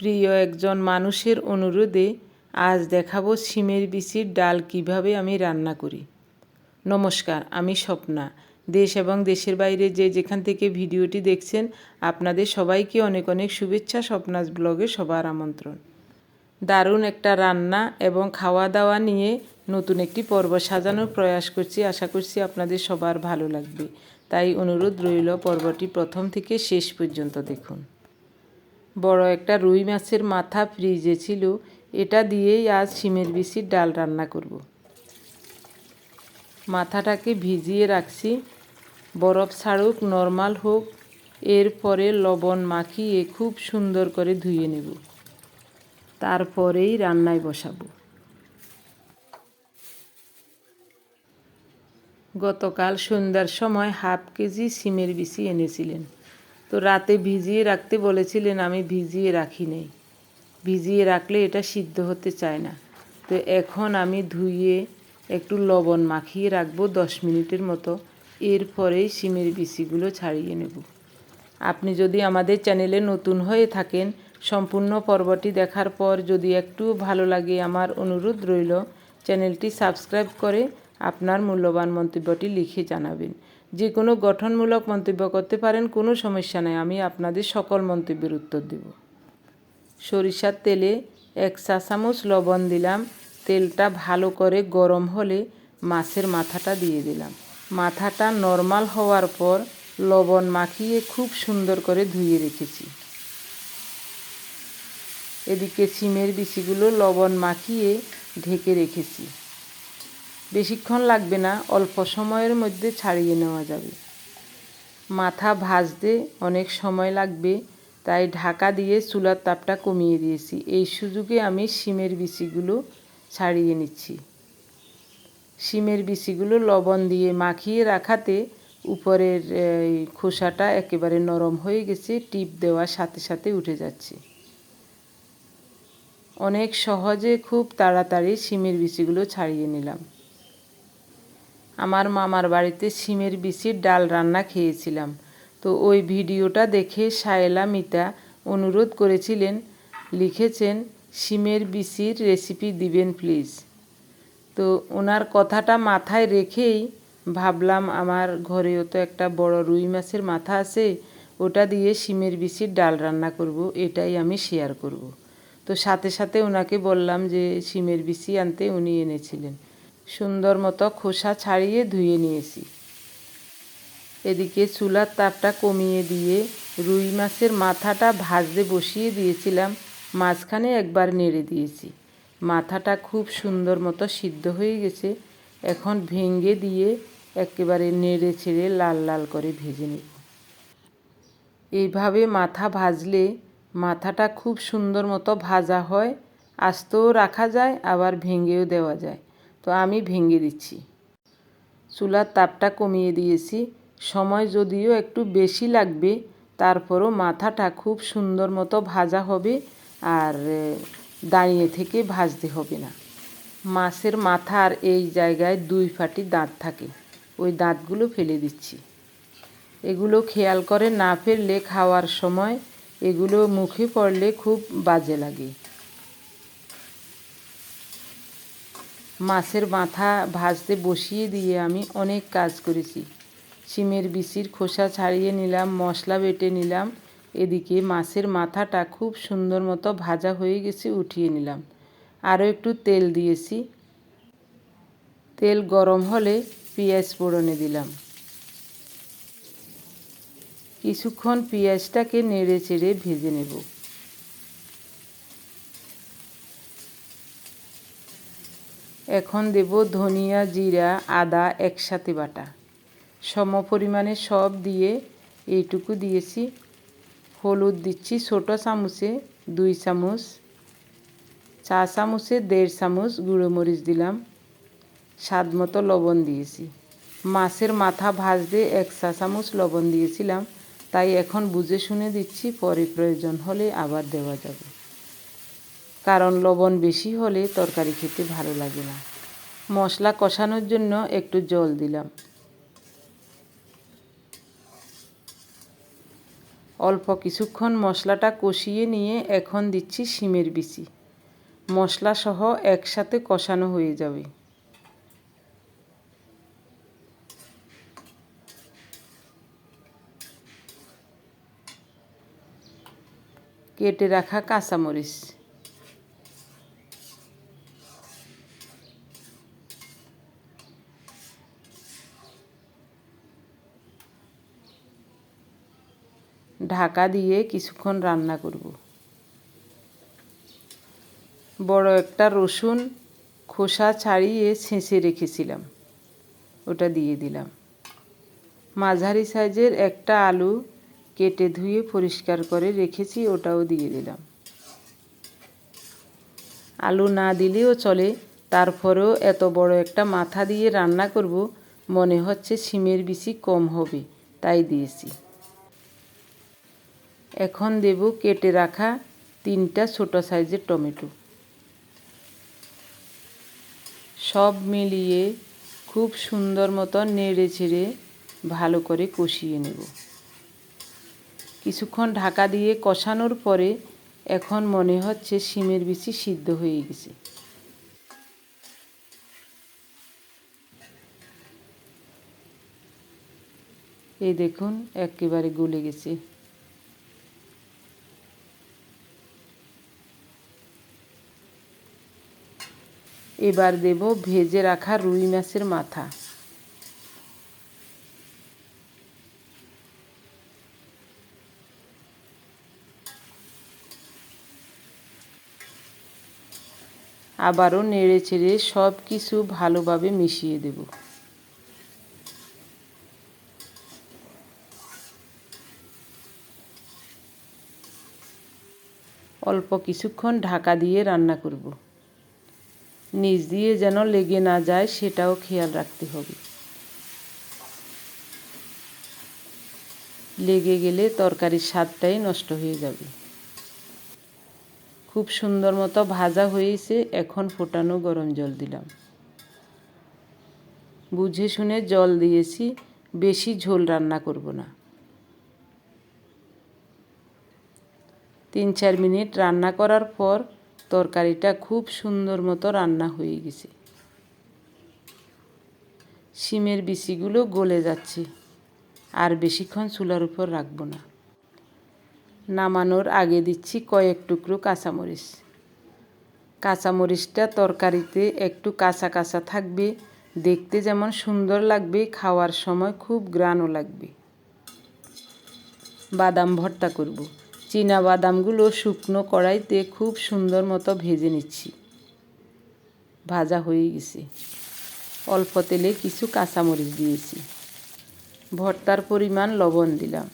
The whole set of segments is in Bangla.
প্রিয় একজন মানুষের অনুরোধে আজ দেখাবো শিমের বিচির ডাল কীভাবে আমি রান্না করি। নমস্কার, আমি স্বপ্না। দেশ এবং দেশের বাইরে যে যেখান থেকে ভিডিওটি দেখছেন, আপনাদের সবাইকে অনেক অনেক শুভেচ্ছা স্বপ্নাস ব্লগে সবার আমন্ত্রণ। দারুণ একটা রান্না এবং খাওয়া দাওয়া নিয়ে নতুন একটি পর্ব সাজানোর প্রয়াস করছি। আশা করছি আপনাদের সবার ভালো লাগবে। তাই অনুরোধ রইল পর্বটি প্রথম থেকে শেষ পর্যন্ত দেখুন। বড় একটা রুই মাছের মাথা ফ্রিজে ছিল, এটা দিয়েই আজ শিমের বিচির ডাল রান্না করব। মাথাটাকে ভিজিয়ে রাখছি, বরফ ছাড়ুক, নর্মাল হোক, এরপরে লবণ মাখিয়ে খুব সুন্দর করে ধুয়ে নেব। তারপরেই রান্নায় বসাবো। গতকাল সন্ধ্যার সময় হাফ কেজি সিমের বিচি এনেছিলেন। তো রাতে ভিজিয়ে রাখতে বলেছিলেন, আমি ভিজিয়ে রাখি নেই। ভিজিয়ে রাখলে এটা সিদ্ধ হতে চায় না। তো এখন আমি ধুয়ে একটু লবণ মাখিয়ে রাখব দশ মিনিটের মতো। এরপরেই সিমের বিচিগুলো ছাড়িয়ে নেব। আপনি যদি আমাদের চ্যানেলে নতুন হয়ে থাকেন, সম্পূর্ণ পর্বটি দেখার পর যদি একটু ভালো লাগে আমার অনুরোধ রইল, চ্যানেলটি সাবস্ক্রাইব করে আপনার মূল্যবান মন্তব্যটি লিখে জানাবেন। যে কোনো গঠনমূলক মন্তব্য করতে পারেন, কোনো সমস্যা নেই। আমি আপনাদের সকল মন্তব্যের উত্তর দেব। সরিষার তেলে এক চা চামচ লবণ দিলাম। তেলটা ভালো করে গরম হলে মাছের মাথাটা দিয়ে দিলাম। মাথাটা নর্মাল হওয়ার পর লবণ মাখিয়ে খুব সুন্দর করে ধুয়ে রেখেছি। এদিকে সিমের বিচিগুলো লবণ মাখিয়ে ঢেকে রেখেছি। বেশিক্ষণ লাগবে না, অল্প সময়ের মধ্যে ছাড়িয়ে নেওয়া যাবে। মাথা ভাজতে অনেক সময় লাগবে, তাই ঢাকা দিয়ে চুলার তাপটা কমিয়ে দিয়েছি। এই সুযোগে আমি শিমের বিচিগুলো ছাড়িয়ে নিচ্ছি। শিমের বিচিগুলো লবণ দিয়ে মাখিয়ে রাখাতে উপরের খোসাটা একেবারে নরম হয়ে গেছে, টিপ দেওয়ার সাথে সাথে উঠে যাচ্ছে। অনেক সহজে খুব তাড়াতাড়ি শিমের বিচিগুলো ছাড়িয়ে নিলাম। আমার মামার বাড়িতে শিমের বিচির ডাল রান্না খেয়েছিলাম। তো ওই ভিডিওটা দেখে সায়লা মিতা অনুরোধ করেছিলেন, লিখেছেন, শিমের বিচির রেসিপি দিবেন প্লিজ তো ওনার কথাটা মাথায় রেখেই ভাবলাম, আমার ঘরেও তো একটা বড় রুই মাছের মাথা আছে, ওটা দিয়ে শিমের বিচির ডাল রান্না করব, এটাই আমি শেয়ার করব। তো সাথে সাথে ওনাকে বললাম যে, শিমের বিচি আনতে উনি এনেছিলেন। সুন্দর মতো খোসা ছাড়িয়ে ধুয়ে নিয়েছি। এদিকে চুলার তাপটা কমিয়ে দিয়ে রুই মাছের মাথাটা ভাজতে বসিয়ে দিয়েছিলাম, মাঝখানে একবার নেড়ে দিয়েছি। মাথাটা খুব সুন্দর মতো সিদ্ধ হয়ে গেছে, এখন ভেঙে দিয়ে একেবারে নেড়ে ছেড়ে লাল লাল করে ভেজে নেব। এইভাবে মাথা ভাজলে মাথাটা খুব সুন্দর মতো ভাজা হয়, আস্তেও রাখা যায়, আবার ভেঙেও দেওয়া যায়। তো আমি ভেঙে দিচ্ছি। চুলার তাপটা কমিয়ে দিয়েছি। সময় যদিও একটু বেশি লাগবে, তারপরও মাথাটা খুব সুন্দর মতো ভাজা হবে আর দাঁড়িয়ে থেকে ভাজতে হবে না। মাছের মাথার এই জায়গায় দুই ফাটি দাঁত থাকে। ওই দাঁতগুলো ফেলে দিচ্ছি। এগুলো খেয়াল করে না ফেললে খাওয়ার সময় এগুলো মুখে পড়লে খুব বাজে লাগে। মাছের মাথা ভাজতে বসিয়ে দিয়ে আমি অনেক কাজ করেছি। শিমের বিচির খোসা ছাড়িয়ে নিলাম, মশলা বেটে নিলাম, এদিকে মাছের মাথাটা খুব সুন্দর মতো ভাজা হয়ে গেছে উঠিয়ে নিলাম। আরও একটু তেল দিয়েছি। তেল গরম হলে পেঁয়াজ পোড়নে দিলাম। কিছুক্ষণ পেঁয়াজটাকে নেড়ে চেড়ে ভেজে নেব। এখন দেব ধনিয়া, জিরা, আদা একসাথে বাটা। সম পরিমাণে সব দিয়ে এইটুকু দিয়েছি। হলুদ দিচ্ছি ছোটো চামচে, দুই চামচ। চা চামচে, দেড় চামচ গুঁড়ো মরিচ দিলাম। স্বাদ মতো লবণ দিয়েছি। মাছের মাথা ভাজতে এক চা চামচ লবণ দিয়েছিলাম। তাই এখন বুঝে শুনে দিচ্ছি, পরে প্রয়োজন হলে আবার দেওয়া যাবে। কারণ লবণ বেশি হলে তরকারি খেতে ভালো লাগে না। মশলা কষানোর জন্য একটু জল দিলাম। অল্প কিছুক্ষণ মশলাটা কষিয়ে নিয়ে এখন দিচ্ছি শিমের বিচি। মশলা সহ একসাথে কষানো হয়ে যাবে। কেটে রাখা কাঁচামরিচ। ঢাকা দিয়ে কিছুক্ষণ রান্না করব। বড় একটা রসুন খোসা ছাড়িয়ে ছেঁচে রেখেছিলাম। ওটা দিয়ে দিলাম। মাঝারি সাইজের একটা আলু কেটে ধুয়ে পরিষ্কার করে রেখেছি, ওটাও দিয়ে দিলাম। আলু না দিলেও চলে, তারপরেও এত বড় একটা মাথা দিয়ে রান্না করব, মনে হচ্ছে সিমের বিচি কম হবে, তাই দিয়েছি। এখন দেব কেটে রাখা তিনটা ছোট সাইজের টমেটো। সব মিলিয়ে খুব সুন্দর মতো নেড়ে ছেড়ে ভালো করে কষিয়ে নেব। কিছুক্ষণ ঢাকা দিয়ে কষানোর পরে এখন মনে হচ্ছে শিমের বিচি সিদ্ধ হয়ে গেছে। এই দেখুন, একেবারে গলে গেছে। এবার দেব ভেজে রাখা রুই মাছের মাথা। আবারও নেড়ে চেড়ে সব কিছু ভালোভাবে মিশিয়ে দেব। অল্প কিছুক্ষণ ঢাকা দিয়ে রান্না করব। নিচ দিয়ে যেন লেগে না যায়, সেটাও খেয়াল রাখতে হবে। লেগে গেলে তরকারির স্বাদটাই নষ্ট হয়ে যাবে। খুব সুন্দর মতো ভাজা হয়েছে, এখন ফোটানো গরম জল দিলাম। বুঝে শুনে জল দিয়েছি, বেশি ঝোল রান্না করব না। তিন চার মিনিট রান্না করার পর তরকারিটা খুব সুন্দর মতো রান্না হয়ে গেছে। শিমের বিচিগুলো গলে যাচ্ছে। আর বেশিক্ষণ চুলার উপর রাখব না। নামানোর আগে দিচ্ছি কয়েক টুকরো কাঁচামরিচ। কাঁচামরিচটা তরকারিতে একটু কাঁচা কাঁচা থাকবে, দেখতে যেমন সুন্দর লাগবে, খাওয়ার সময় খুব গ্রানও লাগবে। বাদাম ভর্তা করব। বাদামগুলো শুকনো কড়াইতে খুব সুন্দর মতো ভেজে নিচ্ছি। ভাজা হয়ে গেছে। অল্প তেলে কিছু কাঁচামরিচ দিয়েছি। ভর্তার পরিমাণ লবণ দিলাম।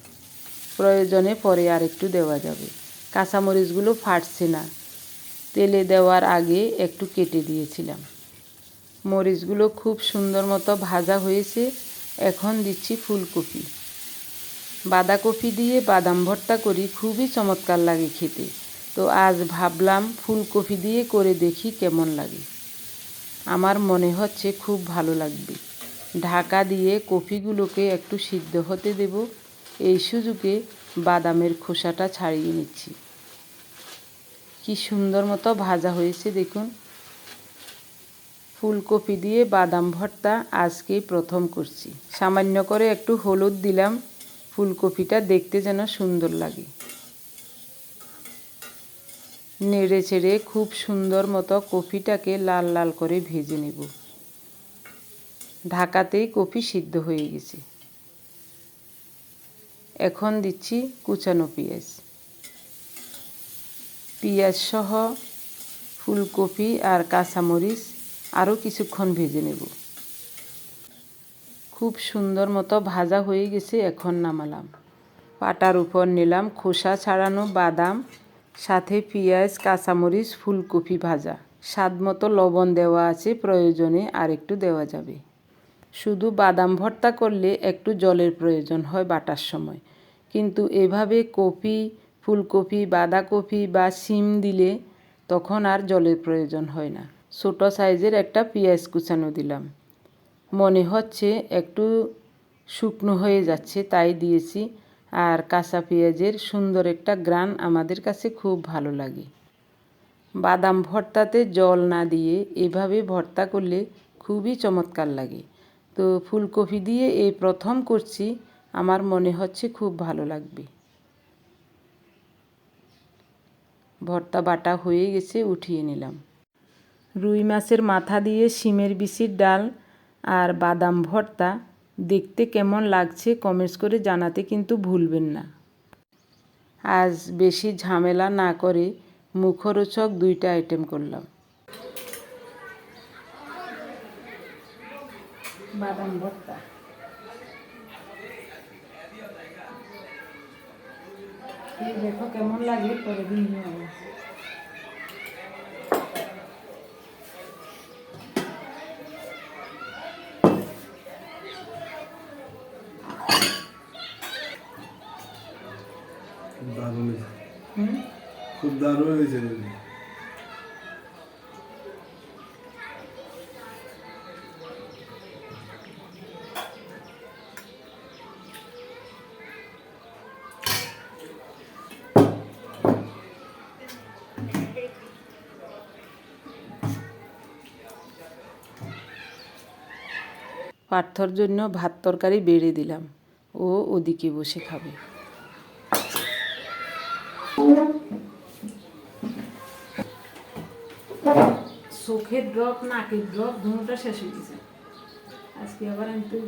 প্রয়োজনে পরে আর একটু দেওয়া যাবে। কাঁচামরিচগুলো ফাটছে না। তেলে দেওয়ার আগে একটু কেটে দিয়েছিলাম। মরিচগুলো খুব সুন্দর মতো ভাজা হয়েছে। এখন দিচ্ছি ফুলকপি। বাঁধাকপি দিয়ে বাদাম ভর্তা করি, খুবই চমৎকার লাগে খেতে। তো আজ ভাবলাম ফুলকপি দিয়ে করে দেখি কেমন লাগে। আমার মনে হচ্ছে খুব ভালো লাগবে। ঢাকা দিয়ে কপিগুলোকে একটু সিদ্ধ হতে দেব। এই সুযোগে বাদামের খোসাটা ছাড়িয়ে নিচ্ছি। কি সুন্দর মতো ভাজা হয়েছে দেখুন। ফুলকপি দিয়ে বাদাম ভর্তা আজকেই প্রথম করছি। সামান্য করে একটু হলুদ দিলাম। ফুলকপিটা দেখতে যেন সুন্দর লাগে। নেড়ে চেড়ে খুব সুন্দর মতো কপিটাকে লাল লাল করে ভেজে নেব। ঢাকাতেই কপি সিদ্ধ হয়ে গেছে। এখন দিচ্ছি কুচানো পেঁয়াজ। পেঁয়াজ সহ ফুলকপি আর কাঁচামরিচ আরও কিছুক্ষণ ভেজে নেব। খুব সুন্দর মতো ভাজা হয়ে গেছে, এখন নামালাম। পাটার উপর নিলাম খোসা ছাড়ানো বাদাম, সাথে পেঁয়াজ, কাঁচামরিচ, ফুলকপি ভাজা। স্বাদ মতো লবণ দেওয়া আছে, প্রয়োজনে আর একটু দেওয়া যাবে। শুধু বাদাম ভর্তা করলে একটু জলের প্রয়োজন হয় বাটার সময়। কিন্তু এভাবে কপি, ফুলকপি, বাঁধাকপি বা শিম দিলে তখন আর জলের প্রয়োজন হয় না। ছোট সাইজের একটা পেঁয়াজ কুচানো দিলাম। মনে হচ্ছে একটু শুকনো হয়ে যাচ্ছে, তাই দিয়েছি। আর কাঁচা পেঁয়াজের সুন্দর একটা গ্রান আমাদের কাছে খুব ভালো লাগে। বাদাম ভর্তাতে জল না দিয়ে এভাবে ভর্তা করলে খুবই চমৎকার লাগে। তো ফুলকপি দিয়ে এই প্রথম করছি, আমার মনে হচ্ছে খুব ভালো লাগবে। ভর্তা বাটা হয়ে গেছে, উঠিয়ে নিলাম। রুই মাছের মাথা দিয়ে শিমের বিচির ডাল আর বাদাম ভর্তা, দেখতে কেমন লাগছে কমেন্টস করে জানাতে কিন্তু ভুলবেন না। আজ বেশি ঝামেলা না করে মুখরোচক দুইটা আইটেম করলাম। বাদাম ভর্তা। দেখো কেমন লাগে, পরে দিন খুব দারুণ হয়েছে হুম খুব দারুণ হয়েছে দিদি পার্থর জন্য ভাত তরকারি বেড়ে দিলাম। ও ওদিকে বসে খাবে। চোখের ড্রপ নাকের ড্রপ দুটোটা শেষ হয়ে গেছে। আজকে আবার আমি তো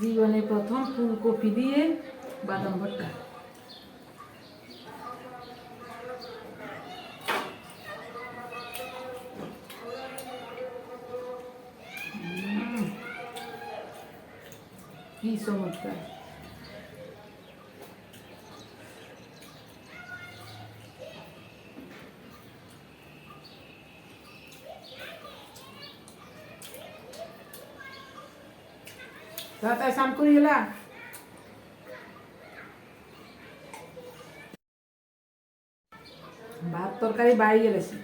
জীবনে প্রথম ফুলকপি দিয়ে বাদাম ভর্তা কি চমৎকার তাড়াতাড়ি স্নান করি গেলা ভাত তরকারি বাড়ি গেলেছি।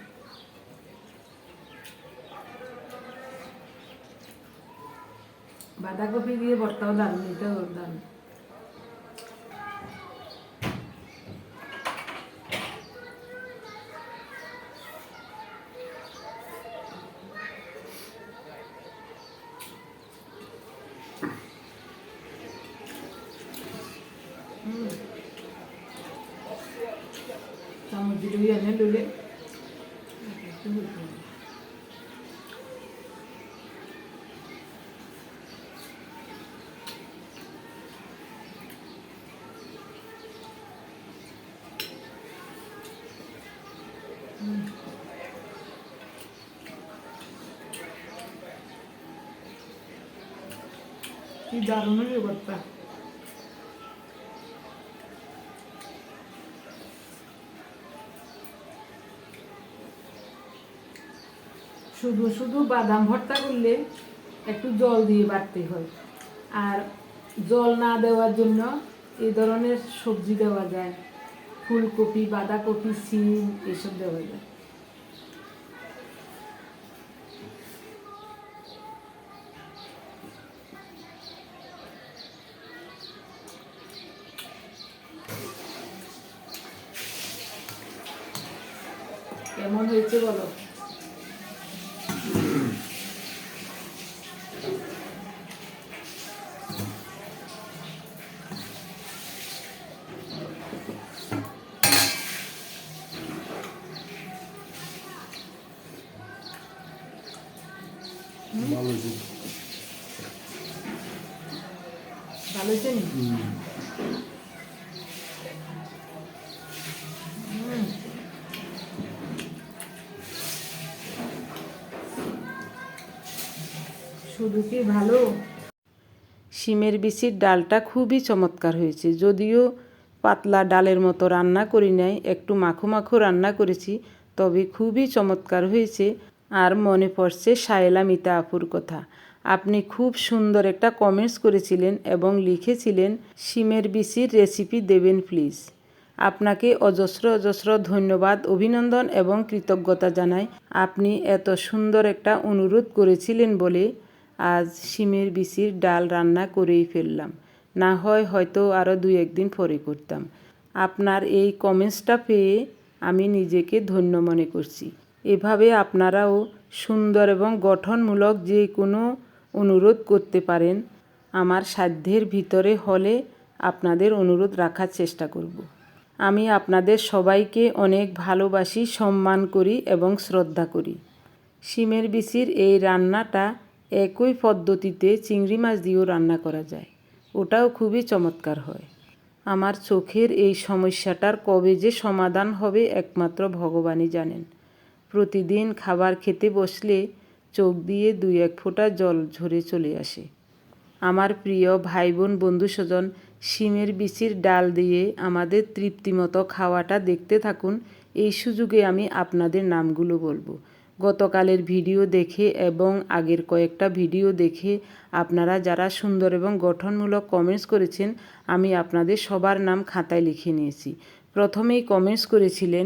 বাঁধাকপি দিয়ে ভর্তাও দারুণ এটাও দারুণ চামচ দিলে এনে দারুণ হয়ে ভর্তা শুধু শুধু বাদাম ভর্তা করলে একটু জল দিয়ে বাটতে হয়। আর জল না দেওয়ার জন্য এই ধরনের সবজি দেওয়া যায়। ফুলকপি, বাঁধাকপি, সিম এসব দেওয়া যায় কেমন হয়েছে বলো ভালো হয়েছে ভালো হয়েছে নি হুম। শুধু কি ভালো? শিমের বিচির ডালটা খুবই চমৎকার হয়েছে। যদিও পাতলা ডালের মতো রান্না করি নাই, একটু মাখো মাখো রান্না করেছি, তবে খুবই চমৎকার হয়েছে আর মনে পড়ছে সায়লা মিতা আপুর কথা। আপনি খুব সুন্দর একটা কমেন্টস করেছিলেন এবং লিখেছিলেন, শিমের বিচির রেসিপি দেবেন প্লিজ আপনাকে অজস্র অজস্র ধন্যবাদ, অভিনন্দন এবং কৃতজ্ঞতা জানাই। আপনি এত সুন্দর একটা অনুরোধ করেছিলেন বলে আজ শিমের বিচির ডাল রান্না করেই ফেললাম। না হয় হয়তো আরও দুই একদিন পরে করতাম। আপনার এই কমেন্টসটা পেয়ে আমি নিজেকে ধন্য মনে করছি। এভাবে আপনারাও সুন্দর এবং গঠনমূলক যে কোনো অনুরোধ করতে পারেন, আমার সাধ্যের ভিতরে হলে আপনাদের অনুরোধ রাখার চেষ্টা করব। আমি আপনাদের সবাইকে অনেক ভালোবাসি, সম্মান করি এবং শ্রদ্ধা করি। শিমের বিচির এই রান্নাটা একই পদ্ধতিতে চিংড়ি মাছ দিয়েও রান্না করা যায়। ওটাও খুবই চমৎকার হয়। আমার চোখের এই সমস্যাটার কবে যে সমাধান হবে একমাত্র ভগবানই জানেন। প্রতিদিন খাবার খেতে বসলে চোখ দিয়ে দুই এক ফোঁটা জল ঝরে চলে আসে। আমার প্রিয় ভাই বোন, বন্ধু স্বজন শিমের বিচির ডাল দিয়ে আমাদের তৃপ্তিমতো খাওয়াটা দেখতে থাকুন, এই সুযোগে আমি আপনাদের নামগুলো বলব। গতকালের ভিডিও দেখে এবং আগের কয়েকটা ভিডিও দেখে আপনারা যারা সুন্দর এবং গঠনমূলক কমেন্টস করেছেন, আমি আপনাদের সবার নাম খাতায় লিখে নিয়েছি। প্রথমেই কমেন্টস করেছিলেন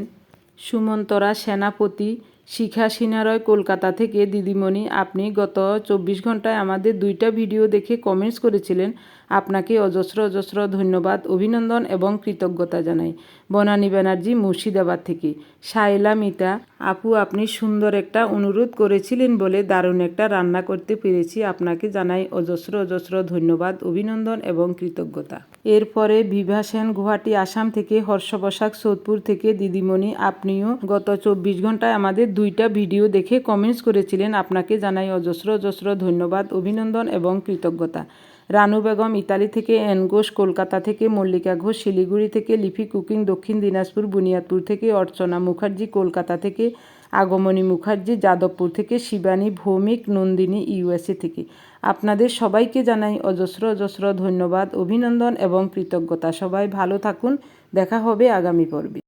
সুমন্তরা সেনাপতি শিখা সিনারয় কলকাতা থেকে। দিদিমণি, আপনি গত চব্বিশ ঘন্টায় আমাদের দুইটা ভিডিও দেখে কমেন্টস করেছিলেন। আপনাকে অজস্র অজস্র ধন্যবাদ, অভিনন্দন এবং কৃতজ্ঞতা জানাই। বনানী ব্যানার্জি মুর্শিদাবাদ থেকে। শাইলা মিতা, আপু, আপনি সুন্দর একটা অনুরোধ করেছিলেন বলে দারুণ একটা রান্না করতে পেরেছি। আপনাকে জানাই অজস্র অজস্র ধন্যবাদ, অভিনন্দন এবং কৃতজ্ঞতা। এরপরে বিভা সেন গুয়াহাটি, আসাম থেকে হর্ষ বসাক সোদপুর থেকে। দিদিমণি, আপনিও গত চব্বিশ ঘন্টায় আমাদের দুইটা ভিডিও দেখে কমেন্টস করেছিলেন। আপনাকে জানাই অজস্র অজস্র ধন্যবাদ, অভিনন্দন এবং কৃতজ্ঞতা। রানু বেগম, ইতালি থেকে, এন ঘোষ, কলকাতা থেকে, মল্লিকা ঘোষ, শিলিগুড়ি থেকে, লিপি কুকিং, দক্ষিণ দিনাজপুর, বুনিয়াদপুর থেকে, অর্চনা মুখার্জি, কলকাতা থেকে, আগমনী মুখার্জি, যাদবপুর থেকে, শিবানী ভৌমিক, নন্দিনী, ইউএসএ থেকে। আপনাদের সবাইকে জানাই অজস্র অজস্র ধন্যবাদ, অভিনন্দন এবং কৃতজ্ঞতা। সবাই ভালো থাকুন। দেখা হবে আগামী পর্বে।